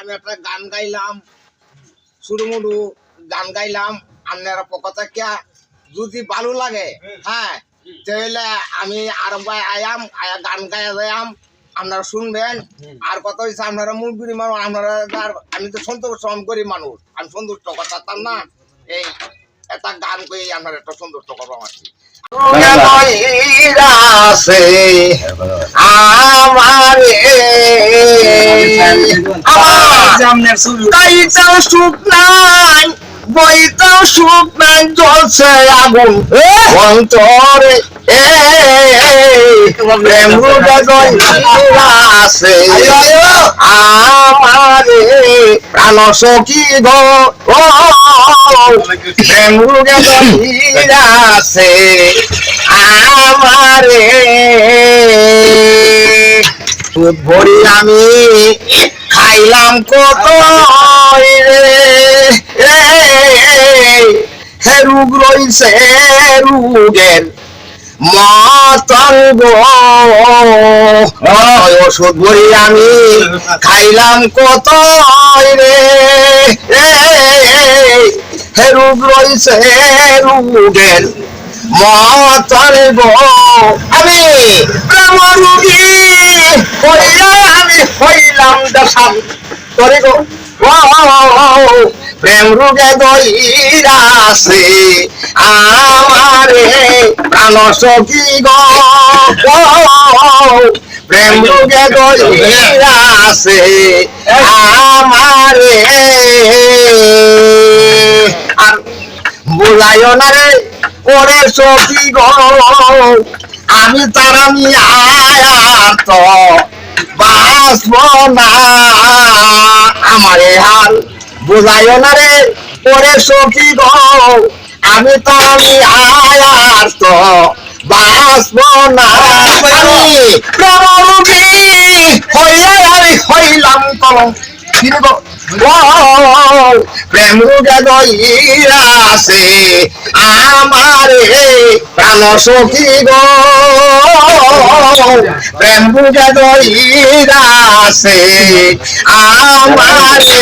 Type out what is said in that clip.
আমি একটা গান গাইলাম সুরমুরু গান গাইলাম আপনারা পক্ষ থেকে যদি ভালো লাগে হ্যাঁ তাহলে আমি আর ভাই আয়াম আয়া গান গায়া যায়াম আপনারা শুনবেন। আর কত হয়েছে আপনারা মুরগির মানুষ আপনারা আমি তো সন্তুষ্ট করি মানুষ আমি সন্তুষ্ট কথা তার না। এই একটা গান করে আপনার একটা সন্তুষ্ট করব আমার আছে। আমারে আমার তাইতেও সুখ নাই বইতেও সুখ নাই জ্বলছে আগুন। অন্তরে আছে। আমারে প্রাণ সখী গো আছে। আমারে। ভরি আমি খাইলাম কত রে? হে রোগ রইছে রোগের মতঙ্গ। ওষুধ ভরি আমি খাইলাম কত রে? হে রোগ রইছে রোগের মতঙ্গ। আমি প্রেম রুগী হইয়া আমি হইলাম দেশাম। করে গো প্রেম রোগে দইরা আছে। আমারে প্রাণ সখী গো। প্রেম রোগে দইরা আছে। আমারে। আর বুঝাইও না রে, ওরে সখী গো। আমি তার আয়ার না আমারে হাল বুঝাইও না রে পরে সখী গো আমি তো আমি আয়ার তো বাসব না। আমি প্রমুখী হইয়া আমি হইলাম প্রেম আছে আমারে প্রাণ সখী গো। প্রেম বুঝা দইরা আছে আমারে